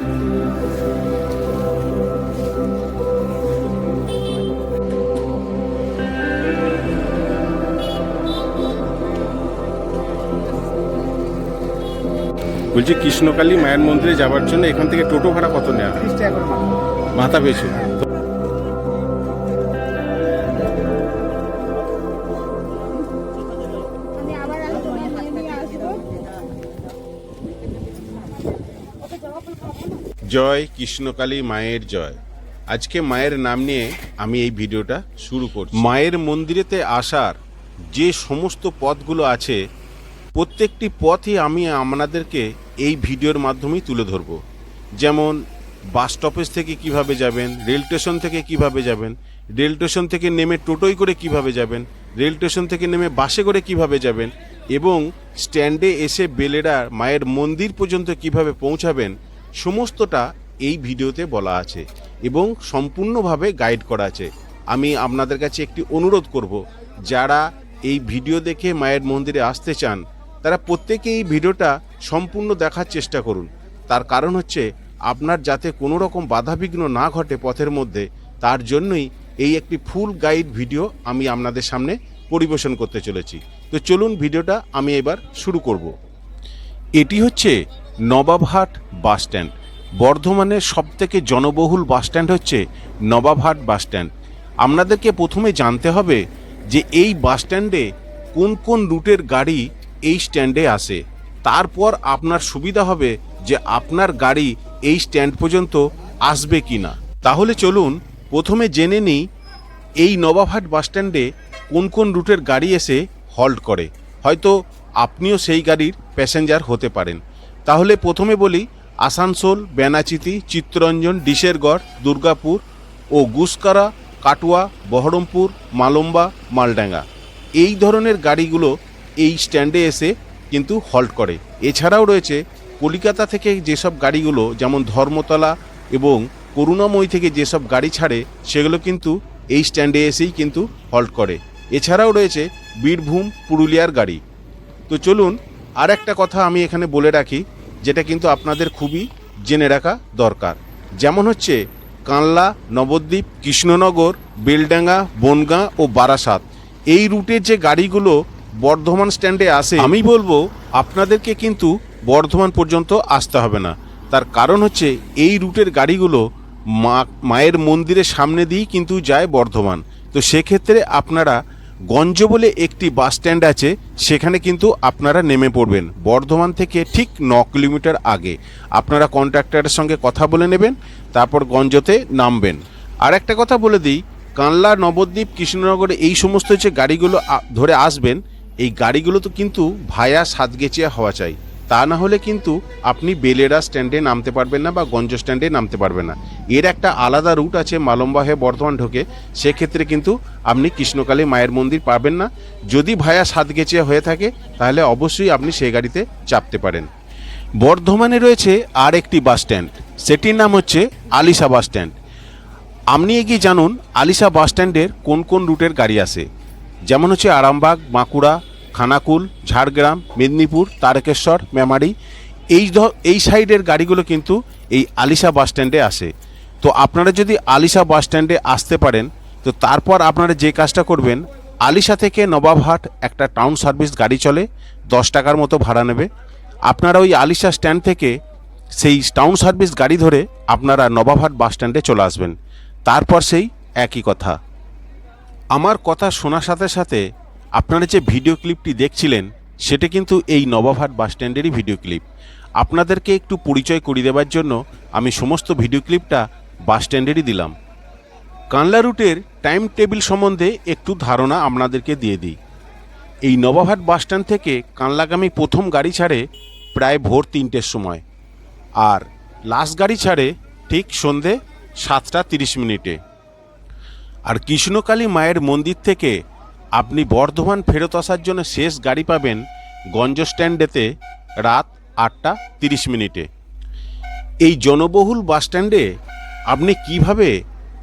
বলছি কৃষ্ণকালী মায়ের মন্দিরে যাওয়ার জন্য এখান থেকে টোটো ভাড়া কত নেওয়া মাথা। পেছু জয় কৃষ্ণকালী মায়ের জয়। আজকে মায়ের নাম নিয়ে আমি এই ভিডিওটা শুরু করছি। মায়ের মন্দিরেতে আসার যে সমস্ত পথগুলো আছে, প্রত্যেকটি পথই আমি আপনাদেরকে এই ভিডিওর মাধ্যমেই তুলে ধরব। যেমন, বাস স্টপেজ থেকে কীভাবে যাবেন, রেল স্টেশন থেকে কীভাবে যাবেন, রেল স্টেশন থেকে নেমে টোটোয় করে কীভাবে যাবেন, রেল স্টেশন থেকে নেমে বাসে করে কীভাবে যাবেন এবং স্ট্যান্ডে এসে বেলেরা মায়ের মন্দির পর্যন্ত কীভাবে পৌঁছাবেন সমস্তটা এই ভিডিওতে বলা আছে এবং সম্পূর্ণভাবে গাইড করা আছে। আমি আপনাদের কাছে একটি অনুরোধ করব, যারা এই ভিডিও দেখে মায়ের মন্দিরে আসতে চান, তারা প্রত্যেকে এই ভিডিওটা সম্পূর্ণ দেখার চেষ্টা করুন। তার কারণ হচ্ছে, আপনার যাতে কোনো রকম বাধাবিঘ্ন না ঘটে পথের মধ্যে, তার জন্যই এই একটি ফুল গাইড ভিডিও আমি আপনাদের সামনে পরিবেশন করতে চলেছি। তো চলুন ভিডিওটা আমি এবার শুরু করব। এটি হচ্ছে নবাবহাট বাসস্ট্যান্ড। বর্ধমানের সবথেকে জনবহুল বাসস্ট্যান্ড হচ্ছে নবাবহাট বাসস্ট্যান্ড। আপনাদেরকে প্রথমে জানতে হবে যে এই বাস স্ট্যান্ডে কোন কোন রুটের গাড়ি এই স্ট্যান্ডে আসে। তারপর আপনার সুবিধা হবে যে আপনার গাড়ি এই স্ট্যান্ড পর্যন্ত আসবে কি না তাহলে চলুন প্রথমে জেনে নিই এই নবাবহাট বাস স্ট্যান্ডে কোন কোন রুটের গাড়ি এসে হল্ট করে। হয়তো আপনিও সেই গাড়ির প্যাসেঞ্জার হতে পারেন। তাহলে প্রথমে বলি আসানসোল, বেনাচিতি, চিত্তরঞ্জন ডিশেরগড় দুর্গাপুর ও গুসকারা, কাটুয়া, বহরমপুর, মালম্বা, মালডাঙ্গা। এই ধরনের গাড়িগুলো এই স্ট্যান্ডে এসে কিন্তু হল্ট করে। এছাড়াও রয়েছে কলিকাতা থেকে যেসব গাড়িগুলো, যেমন ধর্মতলা এবং করুণাময়ী থেকে যেসব গাড়ি ছাড়ে, সেগুলো কিন্তু এই স্ট্যান্ডে এসেই কিন্তু হল্ট করে। এছাড়াও রয়েছে বীরভূম পুরুলিয়ার গাড়ি। তো চলুন আর একটা কথা আমি এখানে বলে রাখি, যেটা কিন্তু আপনাদের খুবই জেনে রাখা দরকার। যেমন হচ্ছে কানলা, নবদ্বীপ, কৃষ্ণনগর, বেলডাঙ্গা, বনগাঁ ও বারাসাত। এই রুটের যে গাড়িগুলো বর্ধমান স্ট্যান্ডে আসে, আমি বলব আপনাদেরকে কিন্তু বর্ধমান পর্যন্ত আসতে হবে না। তার কারণ হচ্ছে এই রুটের গাড়িগুলো মা, মায়ের মন্দিরের সামনে দিয়েই কিন্তু যায় বর্ধমান। তো সেক্ষেত্রে আপনারা গঞ্জ বলে একটি বাস স্ট্যান্ড আছে, সেখানে কিন্তু আপনারা নেমে পড়বেন। বর্ধমান থেকে ঠিক ন কিলোমিটার আগে। আপনারা কন্ট্রাক্টরের সঙ্গে কথা বলে নেবেন, তারপর গঞ্জতে নামবেন। আর একটা কথা বলে দিই, কানলা, নবদ্বীপ, কৃষ্ণনগরে এই সমস্ত যে গাড়িগুলো ধরে আসবেন, এই গাড়িগুলো তো কিন্তু ভায়া সাতগেচিয়া হওয়া চাই। তা না হলে কিন্তু আপনি বেলেরা স্ট্যান্ডে নামতে পারবেন না বা গঞ্জ স্ট্যান্ডে নামতে পারবেন না। এর একটা আলাদা রুট আছে মালম্বা হয়ে বর্ধমান ঢোকে। সেক্ষেত্রে কিন্তু আপনি কৃষ্ণকালী মায়ের মন্দির পাবেন না। যদি ভায়া সাতগেচিয়া হয়ে থাকে, তাহলে অবশ্যই আপনি সেই গাড়িতে চাপতে পারেন। বর্ধমানে রয়েছে আর একটি বাস স্ট্যান্ড। সেটির নাম হচ্ছে আলিশা বাস স্ট্যান্ড। আপনি এগিয়ে জানুন, আলিশা বাস স্ট্যান্ডের কোন কোন রুটের গাড়ি আসে যেমন হচ্ছে আরামবাগ, বাঁকুড়া খানাকুল, ঝাড়গ্রাম, মেদিনীপুর, তারকেশ্বর, মেমারি, এই এই সাইডের গাড়িগুলো কিন্তু এই আলিশা বাস স্ট্যান্ডে আসে। তো আপনারা যদি আলিশা বাস স্ট্যান্ডে আসতে পারেন, তো তারপর আপনারা যে কাজটা করবেন, আলিশা থেকে নবাবহাট একটা টাউন সার্ভিস গাড়ি চলে, দশ টাকার মতো ভাড়া নেবে। আপনারা ওই আলিশা স্ট্যান্ড থেকে সেই টাউন সার্ভিস গাড়ি ধরে আপনারা নবাবহাট বাস স্ট্যান্ডে চলে আসবেন। তারপর সেই একই কথা। আমার কথা শোনার সাথে সাথে আপনারা যে ভিডিও ক্লিপটি দেখছিলেন, সেটা কিন্তু এই নবাবহাট বাস স্ট্যান্ডেরই ভিডিও ক্লিপ। আপনাদেরকে একটু পরিচয় করিয়ে দেওয়ার জন্য আমি সমস্ত ভিডিও ক্লিপটা বাস স্ট্যান্ডেরই দিলাম। কানলা রুটের টাইম টেবিল সম্বন্ধে একটু ধারণা আপনাদেরকে দিয়ে দিই। এই নবাবহাট বাস স্ট্যান্ড থেকে কানলাগামী প্রথম গাড়ি ছাড়ে প্রায় ভোর তিনটের সময় আর লাস্ট গাড়ি ছাড়ে ঠিক সন্ধে সাতটা তিরিশ মিনিটে। আর কৃষ্ণকালী মায়ের মন্দির থেকে আপনি বর্ধমান ফেরত আসার জন্য শেষ গাড়ি পাবেন গঞ্জ স্ট্যান্ডেতে রাত আটটা তিরিশ মিনিটে। এই জনবহুল বাস স্ট্যান্ডে আপনি কীভাবে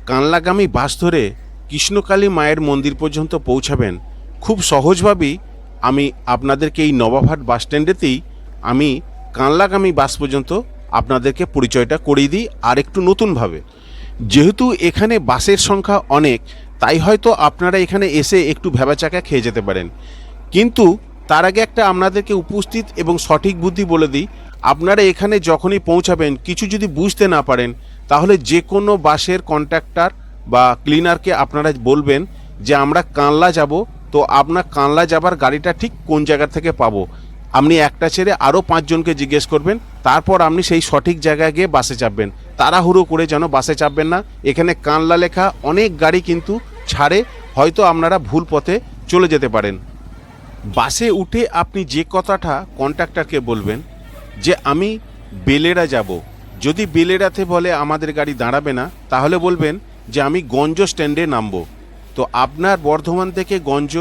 কানলাগামী বাস ধরে কৃষ্ণকালী মায়ের মন্দির পর্যন্ত পৌঁছাবেন খুব সহজভাবেই আমি আপনাদেরকে এই নবাবহাট বাস স্ট্যান্ডেতেই আমি কানলাগামী বাস পর্যন্ত আপনাদেরকে পরিচয়টা করিয়ে দিই আর একটু নতুনভাবে। যেহেতু এখানে বাসের সংখ্যা অনেক তাই হয়তো আপনারা এখানে এসে একটু ভেবাচাকা খেয়ে যেতে পারেন। কিন্তু তার আগে একটা আপনাদেরকে উপস্থিত এবং সঠিক বুদ্ধি বলে দিই, আপনারা এখানে যখনই পৌঁছাবেন, কিছু যদি বুঝতে না পারেন, তাহলে যে কোনো বাসের কন্ট্রাক্টর বা ক্লিনারকে আপনারা বলবেন যে, আমরা কানলা যাব, তো আপনার কানলা যাবার গাড়িটা ঠিক কোন জায়গা থেকে পাবো? আপনি একটা ছেড়ে আরও পাঁচজনকে জিজ্ঞেস করবেন, তারপর আপনি সেই সঠিক জায়গায় গিয়ে বাসে চাপবেন। তাড়াহুড়ো করে যেন বাসে চাপবেন না। এখানে কানলা লেখা, অনেক গাড়ি কিন্তু ছাড়ে, হয়তো আপনারা ভুল পথে চলে যেতে পারেন। বাসে উঠে আপনি যে কথাটা কন্ট্রাক্টরকে বলবেন, যে আমি বেলেরা যাব। যদি বেলেরাতে বলে আমাদের গাড়ি দাঁড়াবে না, তাহলে বলবেন যে আমি গঞ্জ স্ট্যান্ডে নামবো। তো আপনার বর্ধমান থেকে গঞ্জ,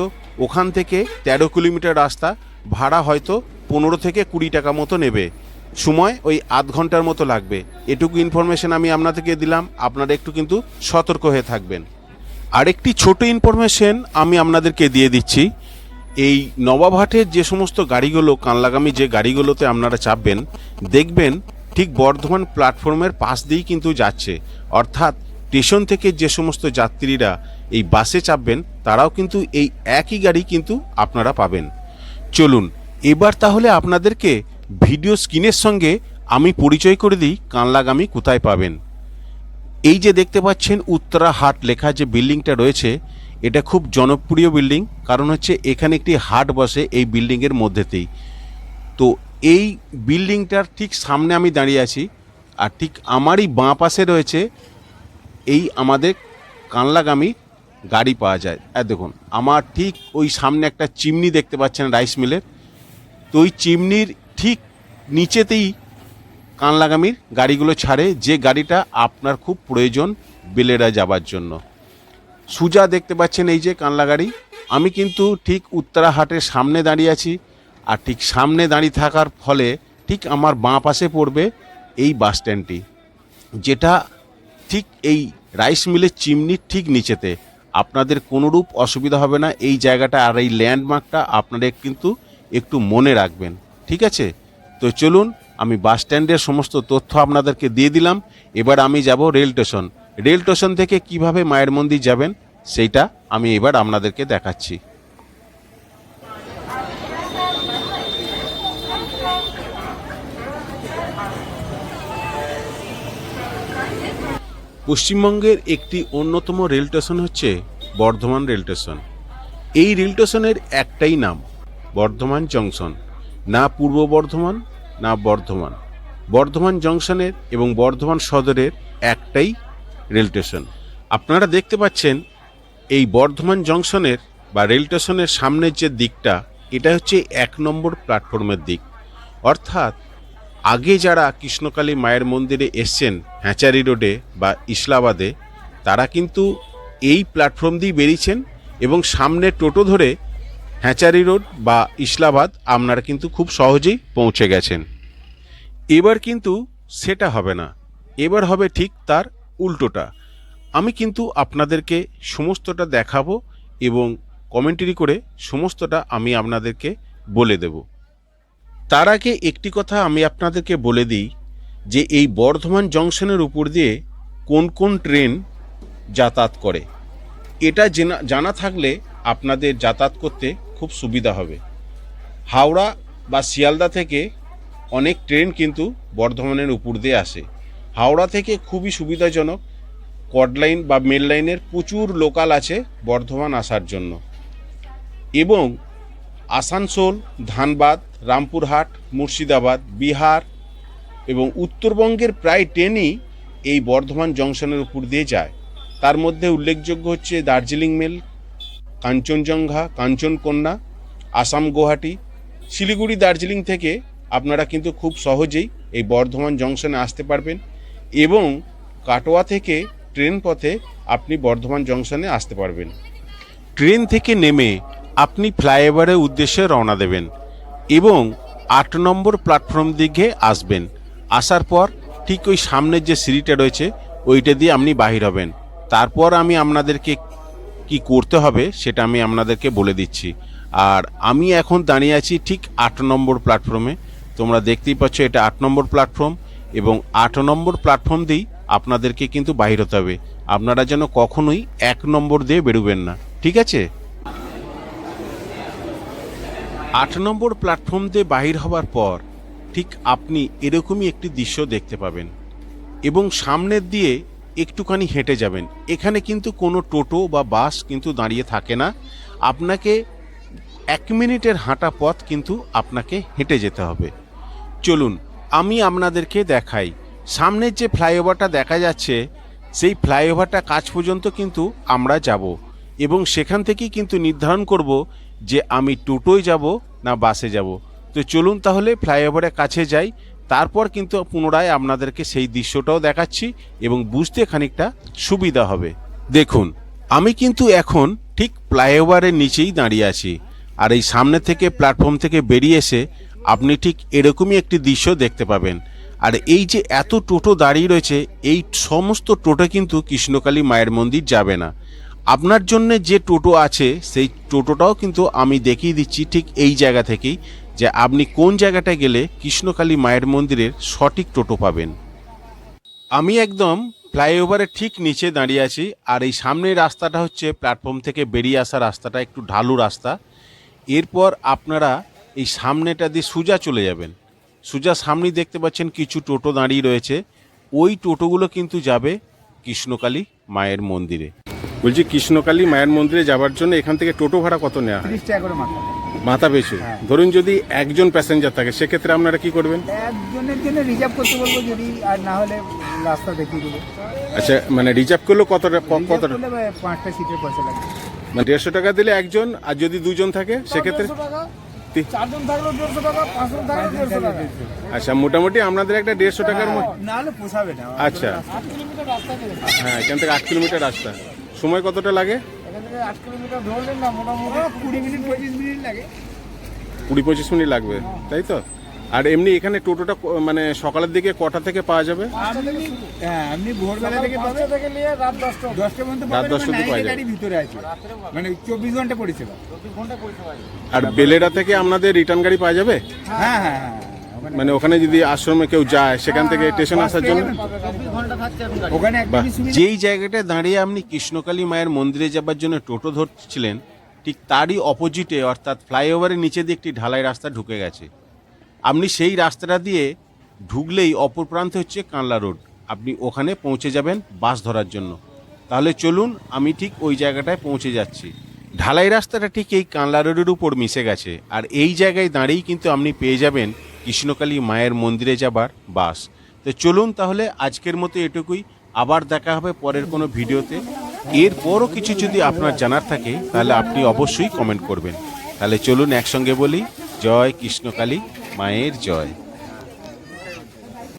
ওখান থেকে তেরো কিলোমিটার রাস্তা ভাড়া হয়তো পনেরো থেকে কুড়ি টাকা মতো নেবে। সময় ওই আধ ঘণ্টার মতো লাগবে। এটুকু ইনফরমেশন আমি আপনাদেরকে দিলাম। আপনারা একটু কিন্তু সতর্ক হয়ে থাকবেন। আরেকটি ছোট ইনফরমেশন আমি আপনাদেরকে দিয়ে দিচ্ছি। এই নবাবহাটের যে সমস্ত গাড়িগুলো, কানলাগামী যে গাড়িগুলোতে আপনারা চাপবেন, দেখবেন ঠিক বর্ধমান প্ল্যাটফর্মের পাশ দিয়েই কিন্তু যাচ্ছে। অর্থাৎ স্টেশন থেকে যে সমস্ত যাত্রীরা এই বাসে চাপবেন, তারাও কিন্তু এই একই গাড়ি কিন্তু আপনারা পাবেন। চলুন, এবার তাহলে আপনাদেরকে ভিডিও স্ক্রিনের সঙ্গে আমি পরিচয় করে দিই কানলাগামী কোথায় পাবেন। এই যে দেখতে পাচ্ছেন উত্তরা হাট লেখা যে বিল্ডিংটা রয়েছে, এটা খুব জনপ্রিয় বিল্ডিং, কারণ হচ্ছে এখানে একটি হাট বসে এই বিল্ডিংয়ের মধ্যেতেই। তো এই বিল্ডিংটার ঠিক সামনে আমি দাঁড়িয়ে আছি, আর ঠিক আমারই বাঁ পাশে রয়েছে এই আমাদের কানলাগামী গাড়ি পাওয়া যায়। আর দেখুন, আমার ঠিক ওই সামনে একটা চিমনি দেখতে পাচ্ছেন রাইস মিলের। তো ওই চিমনির ঠিক নিচেতেই কানলাগামীর গাড়িগুলো ছাড়ে, যে গাড়িটা আপনার খুব প্রয়োজন বেলেরা যাবার জন্য। সুজা দেখতে পাচ্ছেন এই যে কানলা গাড়ি। আমি কিন্তু ঠিক উত্তরাহাটের সামনে দাঁড়িয়ে আছি আর ঠিক সামনে দাঁড়িয়ে থাকার ফলে ঠিক আমার বাঁ পাশে পড়বে এই বাস স্ট্যান্ডটি, যেটা ঠিক এই রাইস মিলের চিমনির ঠিক নিচেতে। আপনাদের কোনোরূপ অসুবিধা হবে না। এই জায়গাটা আর এই ল্যান্ডমার্কটা আপনারা কিন্তু একটু মনে রাখবেন। ঠিক আছে? তো চলুন, আমি বাস স্ট্যান্ডের সমস্ত তথ্য আপনাদেরকে দিয়ে দিলাম। এবার আমি যাব রেল স্টেশন। রেল স্টেশন থেকে কীভাবে মায়ের মন্দির যাবেন, সেইটা আমি এবার আপনাদেরকে দেখাচ্ছি। পশ্চিমবঙ্গের একটি অন্যতম রেল স্টেশন হচ্ছে বর্ধমান রেল স্টেশন। এই রেল স্টেশনের একটাই নাম, বর্ধমান জংশন। না পূর্ব বর্ধমান, না বর্ধমান। বর্ধমান জংশনের এবং বর্ধমান সদরের একটাই রেল স্টেশন। আপনারা দেখতে পাচ্ছেন এই বর্ধমান জংশনের বা রেল স্টেশনের সামনের যে দিকটা, এটা হচ্ছে এক নম্বর প্ল্যাটফর্মের দিক। অর্থাৎ আগে যারা কৃষ্ণকালী মায়ের মন্দিরে এসছেন হ্যাচারি রোডে বা ইসলাবাদে তারা কিন্তু এই প্ল্যাটফর্ম দিয়ে বেরিয়েছেন এবং সামনে টোটো ধরে হ্যাচারি রোড বা ইসলাবাদ আপনারা কিন্তু খুব সহজেই পৌঁছে গেছেন। এবার কিন্তু সেটা হবে না। এবার হবে ঠিক তার উল্টোটা। আমি কিন্তু আপনাদেরকে সমস্তটা দেখাবো এবং কমেন্টারি করে সমস্তটা আমি আপনাদেরকে বলে দেব। তার আগে একটি কথা আমি আপনাদেরকে বলে দিই যে এই বর্ধমান জংশনের উপর দিয়ে কোন কোন ট্রেন যাতায়াত করে। এটা জেনা থাকলে আপনাদের যাতায়াত করতে খুব সুবিধা হবে। হাওড়া বা শিয়ালদা থেকে অনেক ট্রেন কিন্তু বর্ধমানের উপর দিয়ে আসে। হাওড়া থেকে খুবই সুবিধাজনক কড লাইন বা মেল লাইনের প্রচুর লোকাল আছে বর্ধমান আসার জন্য। এবং আসানসোল, ধানবাদ, রামপুরহাট, মুর্শিদাবাদ, বিহার এবং উত্তরবঙ্গের প্রায় ট্রেনই এই বর্ধমান জংশনের উপর দিয়ে যায়। তার মধ্যে উল্লেখযোগ্য হচ্ছে দার্জিলিং মেল, কাঞ্চনজঙ্ঘা, কাঞ্চনকন্যা, আসাম গুয়াহাটি, শিলিগুড়ি, দার্জিলিং থেকে আপনারা কিন্তু খুব সহজেই এই বর্ধমান জংশনে আসতে পারবেন এবং কাটোয়া থেকে ট্রেন পথে আপনি বর্ধমান জংশনে আসতে পারবেন। ট্রেন থেকে নেমে আপনি ফ্লাইওভারের উদ্দেশ্যে রওনা দেবেন এবং আট নম্বর প্ল্যাটফর্ম দিকে আসবেন। আসার পর ঠিক ওই সামনের যে সিঁড়িটা রয়েছে, ওইটা দিয়ে আপনি বাহির হবেন। তারপর আমি আপনাদেরকে কি করতে হবে সেটা আমি আপনাদেরকে বলে দিচ্ছি। আর আমি এখন দাঁড়িয়ে আছি ঠিক আট নম্বর প্ল্যাটফর্মে। তোমরা দেখতেই পাচ্ছ এটা আট নম্বর প্ল্যাটফর্ম এবং আট নম্বর প্ল্যাটফর্ম দিয়েই আপনাদেরকে কিন্তু বাহির হতে হবে। আপনারা যেন কখনোই এক নম্বর দিয়ে বেরোবেন না। ঠিক আছে? আট নম্বর প্ল্যাটফর্ম দিয়ে বাহির হবার পর ঠিক আপনি এরকমই একটি দৃশ্য দেখতে পাবেন এবং সামনের দিয়ে একটুখানি হেঁটে যাবেন। এখানে কিন্তু কোনো টোটো বা বাস কিন্তু দাঁড়িয়ে থাকে না। আপনাকে এক মিনিটের হাঁটা পথ কিন্তু আপনাকে হেঁটে যেতে হবে। চলুন, আমি আপনাদেরকে দেখাই। সামনের যে ফ্লাইওভারটা দেখা যাচ্ছে, সেই ফ্লাইওভারটা কাজ পর্যন্ত কিন্তু আমরা যাব এবং সেখান থেকেই কিন্তু নির্ধারণ করব যে আমি টোটোয় যাব না বাসে যাব। তো চলুন তাহলে ফ্লাইওভারের কাছে যাই, তারপর কিন্তু পুনরায় আপনাদেরকে সেই দৃশ্যটাও দেখাচ্ছি এবং বুঝতে খানিকটা সুবিধা হবে। দেখুন, আমি কিন্তু এখন ঠিক ফ্লাইওভারের নিচেই দাঁড়িয়ে আছি আর এই সামনে থেকে প্ল্যাটফর্ম থেকে বেরিয়ে এসে আপনি ঠিক এরকমই একটি দৃশ্য দেখতে পাবেন। আর এই যে এত টোটো দাঁড়িয়ে রয়েছে, এই সমস্ত টোটো কিন্তু কৃষ্ণকালী মায়ের মন্দির যাবে না। আপনার জন্য যে টোটো আছে, সেই টোটোটাও কিন্তু আমি দেখিয়ে দিচ্ছি ঠিক এই জায়গা থেকেই যে আপনি কোন জায়গাটায় গেলে কৃষ্ণকালী মায়ের মন্দিরের সঠিক টোটো পাবেন। আমি একদম ফ্লাইওভারের ঠিক নিচে দাঁড়িয়ে আছি আর এই সামনের রাস্তাটা হচ্ছে প্ল্যাটফর্ম থেকে বেরিয়ে আসা রাস্তাটা, একটু ঢালু রাস্তা। এরপর আপনারা এই সামনেটা দিয়ে সোজা চলে যাবেন। সোজা সামনেই দেখতে পাচ্ছেন কিছু টোটো দাঁড়িয়ে রয়েছে। ওই টোটোগুলো কিন্তু যাবে কৃষ্ণকালী মায়ের মন্দিরে। বলছি কৃষ্ণকালী মায়ের মন্দিরে যাওয়ার জন্য এখান থেকে টোটো ভাড়া কত নেওয়া হয়? টাকা করে মাথা। মাথা পেছু ধরুন যদি একজন প্যাসেঞ্জার থাকে সেক্ষেত্রে আপনারা কি করবেন? একজনের জন্য রিজার্ভ করতে বলব যদি আর না হলে রাস্তা দেখিয়ে দেবো। আচ্ছা মানে রিজার্ভ করলেও কতটা কতটা পাঁচটা সিটের পয়সা লাগবে মানে দেড়শো টাকা দিলে একজন আর যদি দুজন থাকে সেক্ষেত্রে আচ্ছা মোটামুটি আপনাদের একটা দেড়শো টাকার না আচ্ছা। হ্যাঁ এখান থেকে আট কিলোমিটার রাস্তা। সময় কতটা লাগে? এখান থেকে আট কিলোমিটার ধরলেন না মোটামুটি কুড়ি মিনিট পঁচিশ মিনিট লাগে। কুড়ি পঁচিশ মিনিট লাগবে তাই তো? আর এমনি এখানে টোটোটা মানে সকালের দিকে কটা থেকে পাওয়া যাবে? হ্যাঁ আপনি ভোরবেলা থেকে পাবে। থেকে নিয়ে রাত দশটা দশটা পর্যন্ত রাত দশটা অবধি পাওয়া যাবে। ভিতরে আছে। মানে চব্বিশ ঘণ্টা পরিষেবা। চব্বিশ ঘণ্টা পরিষেবা। আর বেলেরা থেকে আপনাদের রিটার্ন গাড়ি পাওয়া যাবে? হ্যাঁ হ্যাঁ হ্যাঁ। মানে ওখানে যদি আশ্রমে কেউ যায় সেখান থেকে স্টেশন আসার জন্য? ওখানে যেই জায়গাটায় দাঁড়িয়ে আপনি কৃষ্ণকালী মায়ের মন্দিরে যাবার জন্য টোটো ধরছিলেন ঠিক তারই অপোজিটে অর্থাৎ ফ্লাইওভারের নিচে দিয়ে একটি ঢালাই রাস্তা ঢুকে গেছে। আপনি সেই রাস্তাটা দিয়ে ঢুকলেই অপর প্রান্তে হচ্ছে কানলা রোড। আপনি ওখানে পৌঁছে যাবেন বাস ধরার জন্য। তাহলে চলুন আমি ঠিক ওই জায়গাটায় পৌঁছে যাচ্ছি। ঢালাই রাস্তাটা ঠিক এই কানলা রোডের উপর মিশে গেছে। আর এই জায়গায় দাঁড়িয়েই কিন্তু আপনি পেয়ে যাবেন কৃষ্ণকালী মায়ের মন্দিরে যাবার বাস। তো চলুন তাহলে আজকের মতো এটুকুই। আবার দেখা হবে পরের কোনো ভিডিওতে। এরপরও কিছু যদি আপনার জানার থাকে, তাহলে আপনি অবশ্যই কমেন্ট করবেন। তাহলে চলুন একসঙ্গে বলি, জয় কৃষ্ণকালী মায়ের জয়।